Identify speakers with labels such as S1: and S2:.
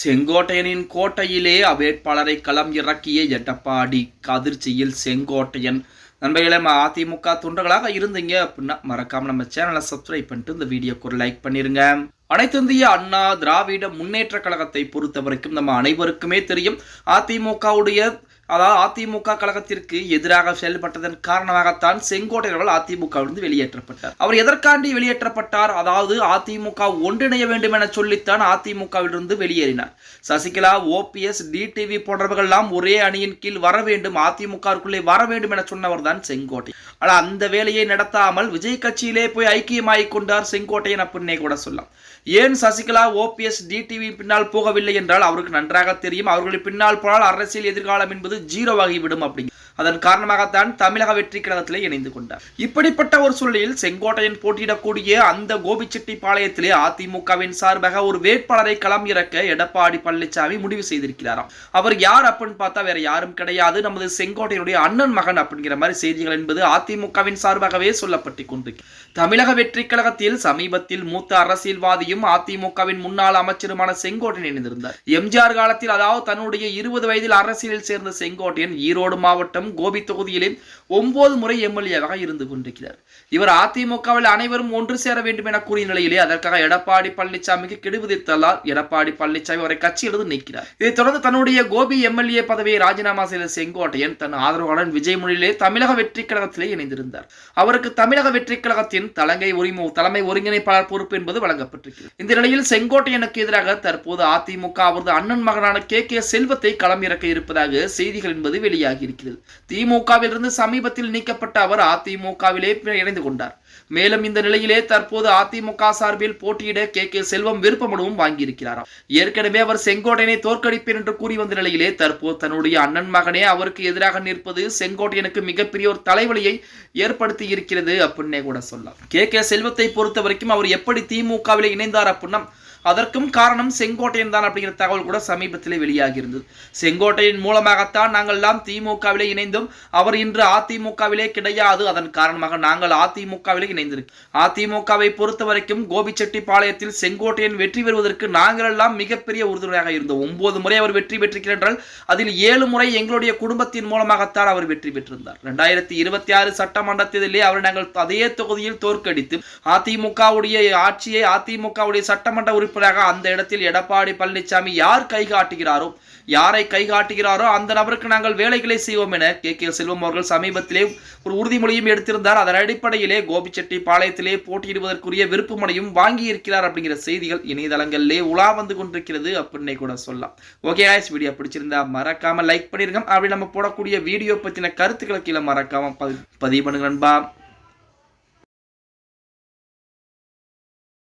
S1: செங்கோட்டையனின் கோட்டையிலே வேட்பாளரை களம் இறக்கிய எடப்பாடி அதிர்ச்சியில் செங்கோட்டையன். நண்பர்களே நம்ம அதிமுக தொண்டர்களாக இருந்தீங்க அப்படின்னா மறக்காம நம்ம சேனலை சப்ஸ்கிரைப் பண்ணிட்டு இந்த வீடியோக்கு ஒரு லைக் பண்ணிருங்க. அனைத்து இந்திய அண்ணா திராவிட முன்னேற்ற கழகத்தை பொறுத்த வரைக்கும் நம்ம அனைவருக்குமே தெரியும் அதிமுகவுடைய அதாவது அதிமுக கழகத்திற்கு எதிராக செயல்பட்டதன் காரணமாகத்தான் செங்கோட்டையர்கள் அதிமுகவிலிருந்து வெளியேற்றப்பட்டார். அவர் எதற்காண்டி வெளியேற்றப்பட்டார்? அதாவது அதிமுக ஒன்றிணைய வேண்டும் என சொல்லித்தான் அதிமுகவிலிருந்து வெளியேறினார். சசிகலா ஓபிஎஸ் டிடிவி போன்றவர்கள்லாம் ஒரே அணியின் கீழ் வர வேண்டும் அதிமுகவுக்குள்ளே வர வேண்டும் என சொன்னவர் தான் செங்கோட்டை ஆனால் அந்த வேலையை நடத்தாமல் விஜய் கட்சியிலே போய் ஐக்கியமாகிக் கொண்டார் செங்கோட்டையன் அப்படின்னே கூட சொல்லலாம். ஏன் சசிகலா ஓபிஎஸ் டிடிவி பின்னால் போகவில்லை என்றால் அவருக்கு நன்றாக தெரியும். அவர்கள் பின்னால் போனால் அரசியல் எதிர்காலம் என்பது ஜீரோவாகிவிடும் அப்படிங்க. அதன் காரணமாகத்தான் தமிழக வெற்றி கழகத்திலே இணைந்து கொண்டார். இப்படிப்பட்ட ஒரு சூழலில் செங்கோட்டையன் போட்டியிடக்கூடிய அந்த கோபிச்செட்டிப்பாளையத்திலே அதிமுகவின் சார்பாக ஒரு வேட்பாளரை களம் இறக்க எடப்பாடி பழனிசாமி முடிவு செய்திருக்கிறாராம். அவர் யார் அப்படின்னு பார்த்தா வேற யாரும் கிடையாது. நமது செங்கோட்டையனுடைய அண்ணன் மகன் அப்படிங்கிற மாதிரி செய்திகள் என்பது அதிமுகவின் சார்பாகவே சொல்லப்பட்டு கொண்டு தமிழக வெற்றி கழகத்தில் சமீபத்தில் மூத்த அரசியல்வாதியும் அதிமுகவின் முன்னாள் அமைச்சருமான செங்கோட்டையன் இணைந்திருந்தார். எம்ஜிஆர் காலத்தில் அதாவது தன்னுடைய இருபது வயதில் அரசியலில் சேர்ந்த செங்கோட்டையன் ஈரோடு மாவட்டம் கோபி தொகுதியிலே ஒன்பது முறை எம்எல்ஏவாக இருந்து கொண்டிருக்கிறார். இவர் அதிமுகவில் அனைவரும் ஒன்று சேர வேண்டும் என கூறிய நிலையிலே அதற்காக எடப்பாடி பழனிசாமிக்கு கெடுவிதித்ததால் எடப்பாடி பழனிசாமி அவரை கட்சியிலிருந்து நீக்கிறார். இதைத் தொடர்ந்து தன்னுடைய கோபி எம்எல்ஏ பதவியை ராஜினாமா செய்த செங்கோட்டையன் தன் ஆதரவாளன் விஜய் மொழியிலே தமிழக வெற்றி கழகத்திலே இணைந்திருந்தார். அவருக்கு தமிழக வெற்றி கழகத்தின் தலைமை உரிமை தலைமை ஒருங்கிணைப்பாளர் பொறுப்பு என்பது வழங்கப்பட்டிருக்கிறது. இந்த நிலையில் செங்கோட்டையனுக்கு எதிராக தற்போது அதிமுக அவரது அண்ணன் மகனான கே கே செல்வத்தை களம் இறக்க இருப்பதாக செய்திகள் என்பது வெளியாகி இருக்கிறது. திமுகவிலிருந்து சமீபத்தில் நீக்கப்பட்ட அவர் அதிமுகவிலே இணைந்து கொண்டார். மேலும் இந்த நிலையிலே தற்போது அதிமுக சார்பில் போட்டியிட கே. கே. செல்வம் விருப்பமனுவும் வாங்கியிருக்கிறாராம். ஏற்கனவே அவர் செங்கோட்டையனை தோற்கடிப்பேன் என்று கூறி வந்த நிலையிலே தற்போது தன்னுடைய அண்ணன் மகனே அவருக்கு எதிராக நிற்பது செங்கோட்டையனுக்கு மிகப்பெரிய ஒரு தலைவலியை ஏற்படுத்தி இருக்கிறது அப்படின்னே கூட சொல்லலாம். கே. கே. செல்வத்தை பொறுத்த வரைக்கும் அவர் எப்படி திமுகவிலே இணைந்தார் அப்படின்னா அதற்கும் காரணம் செங்கோட்டையன் தான் அப்படிங்கிற தகவல் கூட சமீபத்திலே வெளியாகி இருந்தது செங்கோட்டையின் மூலமாகத்தான் நாங்கள் எல்லாம் திமுகவிலே இணைந்தோம். அவர் இன்று அதிமுகவிலே கிடையாது. அதன் காரணமாக நாங்கள் அதிமுகவிலே இணைந்திருக்கு அதிமுகவை பொறுத்த வரைக்கும் கோபிச்செட்டிப்பாளையத்தில் செங்கோட்டையன் வெற்றி பெறுவதற்கு நாங்கள் எல்லாம் மிகப்பெரிய உறுதுணையாக இருந்தோம். ஒன்பது முறை அவர் வெற்றி பெற்றிருக்கிறார். அதில் ஏழு முறை எங்களுடைய குடும்பத்தின் மூலமாகத்தான் அவர் வெற்றி பெற்றிருந்தார். ரெண்டாயிரத்தி இருபத்தி ஆறு சட்டமன்ற தேர்தலிலே அவர் நாங்கள் அதே தொகுதியில் தோற்கடித்து அதிமுகவுடைய ஆட்சியை அதிமுகவுடைய சட்டமன்ற உறுப்பினராக அந்த இடத்தில் எடப்பாடி பழனிசாமி யார் கை காட்டுகிறாரோ யாரை கை காட்டுகிறாரோ அந்த நபருக்கு நாங்கள் வேலைகளை செய்வோம் என கே. கே. செல்வம் அவர்கள் சமீபத்திலே ஒரு உறுதிமொழியும் எடுத்திருந்தார். அதன் அடிப்படையிலே கோபிச்செட்டி பாளையத்திலே போட்டியிடுவதற்குரிய விருப்பமனையும் வாங்கி இருக்கிறார் அப்படிங்கிற செய்திகள் இணையதளங்களிலே உலா வந்து கொண்டிருக்கிறது அப்படின்னே கூட சொல்லலாம். ஓகே ஆய்ஸ் வீடியோ பிடிச்சிருந்தா மறக்காம லைக் பண்ணிருங்க. அப்படி நம்ம போடக்கூடிய வீடியோ பத்தின கருத்துக்களை கீழே மறக்காம பதிவு பண்ணுங்க நண்பா.